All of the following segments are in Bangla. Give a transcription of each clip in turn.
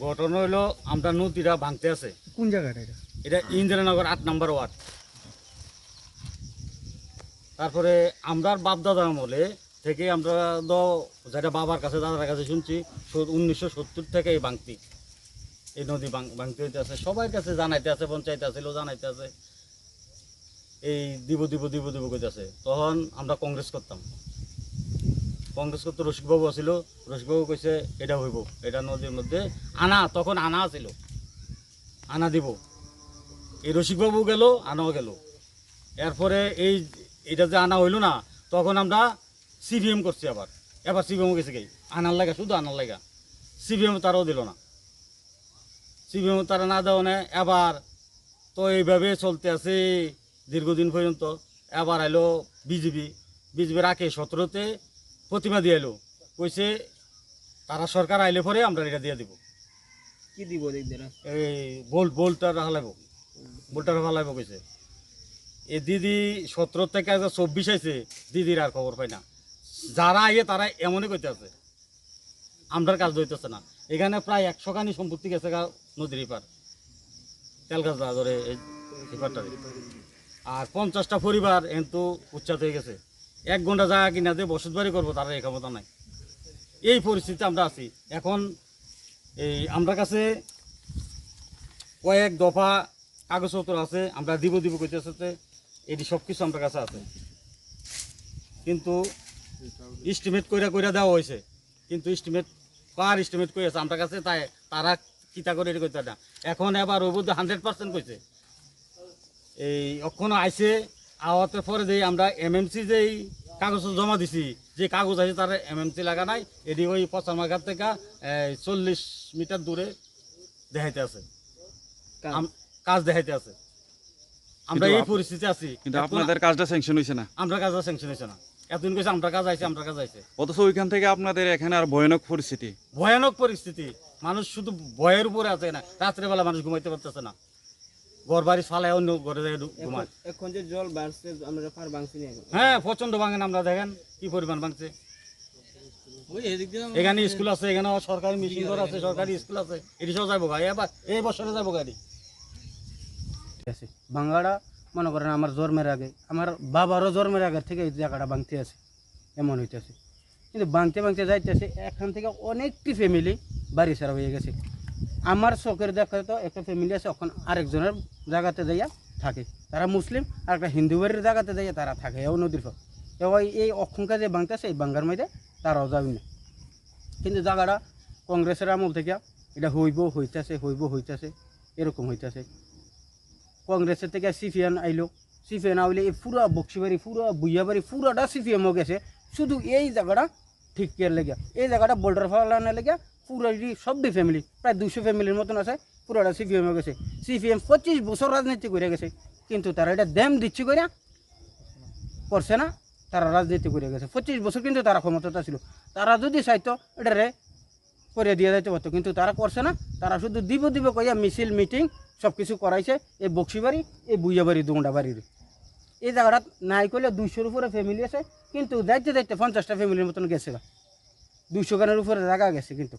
ঘটনা হলো আমরা নদীরা ভাঙতে আছে। কোন জায়গাটা এটা? এটা ইন্দিরানগর আট নম্বর ওয়ার্ড। তারপরে আমরার বাপ দাদা আমলে থেকে আমরা তো যেটা বাবার কাছে দাদার কাছে শুনছি উনিশশো সত্তর থেকে এই ভাঙতি। এই নদী ভাঙ- ভাঙতে হইতে আছে। সবাই কাছে জানাইতে আছে পঞ্চায়েত আছে জানাইতে আছে। এই দিব দিব দিব দিব করতে আছে তখন আমরা কংগ্রেস করতাম। কংগ্রেস করতে রসিকবাবু আছিল? রসিকবাবু কইছে, এটা হইব। এটা নদীর মধ্যে আনা, তখন আনা আছিল। আনা দিব। এই রসিকবাবু গেল, আনাও গেল। এরপরে এই এটা যে আনা হইল না, তখন আমরা সিভিএম করছি আবার। এবার সিভিএম গেছে কি? আনার লাগা, শুধু আনার লাগা। সিভিএম তারাও দিল না। সিভিএম তারা না দেওয়া না, এবার তো এইভাবে চলতে আছে দীর্ঘদিন পর্যন্ত। এবার আইলো বিজেপি। বিজেপি রাখে সতেরোতে প্রতিমা দিয়ে এলো। কইছে তারা সরকার আইলে পরে আমরা এটা দিয়ে দিব। কি দিব এই বোল্ট বোল্টটা হালাইব বোল্টটা হালাইব কইছে। এ দিদি সতেরো থেকে আজ চব্বিশ আইছে দিদির আর খবর পাই না। যারা আইয়ে তারা এমনই কইতে আছে। আমরার কাজ দইতেছে না। এখানে প্রায় একশো খানি সম্পত্তি গেছে গা নদীর পার তেল গাছ ধরে এই এপারটা আর পঞ্চাশটা পরিবার কিন্তু উচ্চাত হয়ে গেছে। এক ঘণ্টা জায়গা কিনা দিয়ে বসত বাড়ি করব, তারা এই ক্ষমতা নাই। এই পরিস্থিতিতে আমরা আছি। এখন এই আমরা কাছে কয়েক দফা কাগজপত্র আছে, আমরা দিব দিব কইতেছে এটি সব কিছু আমার কাছে আছে। কিন্তু এস্টিমেট কইরা কইরা দেওয়া হয়েছে কিন্তু এস্টিমেট কার এস্টিমেট করেছে আমার কাছে, তাই তারা কিতা করে এটি করতে না। এখন এবার ওই বুদ্ধি হান্ড্রেড পার্সেন্ট কইছে। এই অক্ষণ আইছে আওয়াতে পরে যে আমরা এমএমসি যেই কাগজ জমা দিছি যে কাগজ আছে তার এমএমসি লাগা নাই এটি ওই পচামাঘাট থেকে চল্লিশ মিটার দূরে দেখাইতে আছে। কাজ? দেখাইতে আছে। আমরা এই পরিস্থিতি আছি। কিন্তু আপনাদের কাজটা স্যাংশন হয়েছে না? আমরা কাজটা স্যাংশন হয়েছে না। এতদিন কইছে আমরা কাজ আইছে আমরা কাজ আইছে। অথচ ওইখান থেকে আপনাদের এখানে আর ভয়ানক পরিস্থিতি। ভয়ানক পরিস্থিতি। মানুষ শুধু ভয়ের উপরে আছে না রাত্রেবেলা মানুষ ঘুমাইতে পারতেছে না। ঘর বাড়ি ফালায় অন্য ঘরে যায় ঘুমায়। এখন যে জল বাড়ছে আমরা পার বাংছি না হ্যাঁ প্রচণ্ড ভাঙেন আমরা দেখেন কি পরিমাণ ভাঙছে। ওই এদিক দিয়ে এখানে স্কুল আছে এখানে সরকারি মিশন ঘর আছে সরকারি স্কুল আছে। এটি সব যাব গাড়ি এবার এই বছরে যাব গাড়ি। আছে। বাংলাটা মনে করেন আমার জন্মের আগে আমার বাবারও জন্মের আগে থেকে এই জায়গাটা ভাঙতে আছে এমন হইতেছে। কিন্তু ভাঙতে ভাঙতে যাইতেছে এখান থেকে অনেকটি ফ্যামিলি বাড়ি ছাড়া হয়ে গেছে। আমার চোখের দেখা তো একটা ফ্যামিলি আছে ওখানে আরেকজনের জায়গাতে যাইয়া থাকে। তারা মুসলিম, আর একটা হিন্দু বাড়ির জায়গাতে যাইয়া তারা থাকে, এও নদীর পর এবার এই অক্ষঙ্কা যে ভাঙতেছে এই বাঙ্গার মধ্যে তারাও যাবে না। কিন্তু জায়গাটা কংগ্রেসের আমল থেকে এটা হইব, হইতেছে হইব, হইতেছে, এরকম হইতেছে। কংগ্রেসের থেকে সিপিএন আইলো। সিপিএন আইলে এই পুরা বক্সিবাড়ি, পুরা বুইয়াবাড়ি, পুরাটা সিপিএম গেছে। শুধু এই জায়গাটা ঠিক কেয়ার লেগে। এই জায়গাটা বোল্ডার ফালানোর লেগে পুরো সবই ফ্যামিলি প্রায় দুশো ফ্যামিলির মতন আছে, পুরোটা সিপিএম গেছে। সিপিএম পঁচিশ বছর রাজনীতি করে গেছে, কিন্তু তারা এটা দ্যাম দিচ্ছে করে করছে না, তারা রাজনীতি করে গেছে। পঁচিশ বছর কিন্তু তারা ক্ষমতাটা ছিল। তারা যদি চাইতো এটারে করে দিয়ে যাইতে পারতো, কিন্তু তারা করছে না। তারা শুধু দিব দিব কইয়া মিছিল, মিটিং সব কিছু করাইছে এই বক্সিবাড়ি এই বুইয়াবাড়ি দুংডা বাড়ির এই জায়গাটা নাই করলে দুইশোর উপরে ফ্যামিলি আছে, কিন্তু যাইতে যাইতে পঞ্চাশটা ফ্যামিলির মতন গেছে। দুইশো গানের উপরে জায়গা গেছে কিন্তু।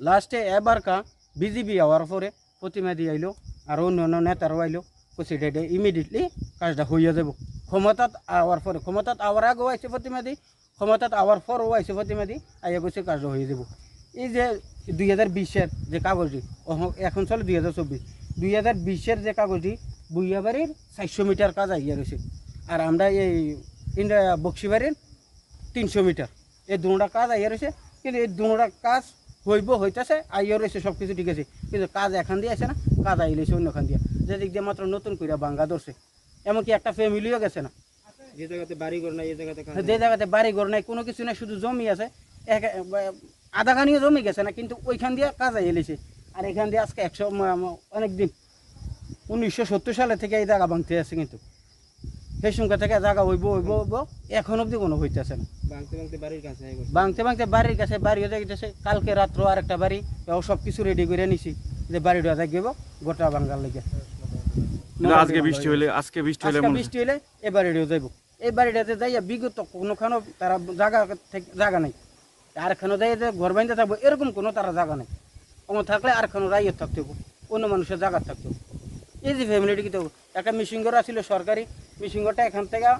লাস্টে এবারকা বিজেপি হওয়ার পরে প্রতিমা দিয়ে আইলো, আর অন্য অন্য নেতারাও আইলো এটা ইমিডিয়েটলি কাজটা হইয়া যাব ক্ষমতাত আওয়ার পরে, ক্ষমতাত আওয়ার আগেও আইছে প্রতিমা দি, ক্ষমতাত আওয়ার পরও আইছে প্রতিমা দি, আইয়া কইছে কাজটা হয়ে যাব এই যে দুই হাজার বিশের যে কাগজটি এখন চলে দুই হাজার চব্বিশ। দুই হাজার বিশের যে কাগজটি, বুইয়াবাড়ির চারশো মিটার কাজ আইয়া রয়েছে। আর আমরা এই বক্সিবাড়ির তিনশো মিটার। এই দুটা কাজ আইয়া রয়েছে, কিন্তু এই দুটা কাজ হইব হইতেছে আইয়া রয়েছে সব কিছু ঠিক আছে। কিন্তু কাজ এখান দিয়ে আছে না কাজ আইলেছে অন্যখান দিয়ে। যে দিক দিয়ে মাত্র নতুন করে বাঙ্গা ধরছে। এমনকি একটা ফ্যামিলিও গেছে না। যে জায়গাতে বাড়ি ঘর নাই জায়গাতে যে জায়গাতে বাড়ি ঘর নাই কোনো কিছু নাই শুধু জমি আছে। এক- আধা খানিও জমি গেছে না কিন্তু ওইখান দিয়ে কাজ এলেছে আর এখান দিয়ে আজকে একশো অনেক দিন উনিশশো সত্তর সালে থেকে এই জায়গা ভাঙতে আছে কিন্তু। সেই সংখ্যা থেকে জায়গা হইব হইব হইব এখন অবধি কোনো হইতেছে না। ভাঙতে ভাঙতে বাড়ির কাছে বাড়ি হয়ে যাইতেছে কালকে রাত্র আর একটা বাড়ি এও সব কিছু রেডি করে নিছি যে বাড়িটা যাইব গোটা বাঙ্গাল লেগে। আজকে বৃষ্টি হলে আজকে বৃষ্টি হলে বৃষ্টি হলে এই বাড়িটাও যাইব। এই বাড়িটাতে যাইয়া বিগত কোনোখানো তারা জায়গা থেকে জায়গা নাই। আর এখানে যাই যে ঘর বাইন্দে থাকব এরকম কোনো তারা জায়গা নেই। ওখানে থাকলে আর এখানে রাইয়ে থাকতে হবে অন্য মানুষের জায়গা থাকতে হবে এই যে ফ্যামিলিটি কিন্তু একটা মিশিংঘর আছিল সরকারি মিশিংঘরটা এখান থেকে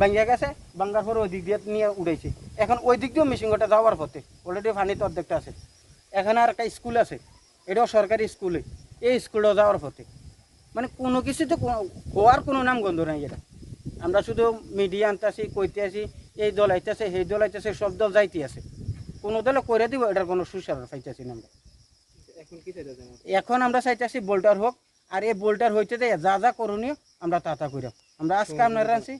ভাঙ্গিয়া গেছে ভাঙ্গার পরে ওই দিক দিয়ে নিয়ে উড়াইছে এখন ওই দিক দিয়েও মিশিংঘরটা যাওয়ার পথে অলরেডি পানিতে অর্ধেকটা আছে। এখানে আর একটা স্কুল আছে এটাও সরকারি স্কুলে এই স্কুলটাও যাওয়ার পথে। মানে কোনো কিছুতে হওয়ার কোনো নাম গন্ধ নাই এটা। আমরা শুধু মিডিয়া আনতেছি কইতে আসি এই দল আইতেছে সেই দল আইতেছে সব দল যাইতে আছে। কোনো দলে করে দিব এটার কোনো সুসার পাইতেছি না আমরা। এখন আমরা চাইতেছি বোল্টার হোক আর এই বোল্টার হইতে যা যা করণীয় আমরা তা তা করি আমরা আজকে আপনার আনছি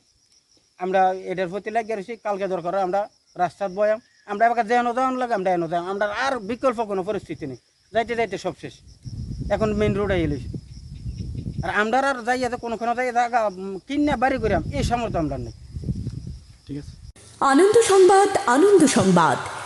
আমরা এটার প্রতি লাগিয়ে রয়েছি কালকে দরকার আমরা রাস্তাত বয়াম আমরা এবার যেন যাওয়ান লাগে আমরা এনে যাই আমরা আর বিকল্প কোনো পরিস্থিতি নেই। যাইতে যাইতে সব শেষ। এখন মেইন রোড আইলে আর আমরা আর যাই যাতে কোনোখানে যাই জায়গা কিনে বাড়ি করিয়াম এই সামর্থ্য আমরা নেই। ঠিক আছে। আনন্দ সংবাদ আনন্দ সংবাদ।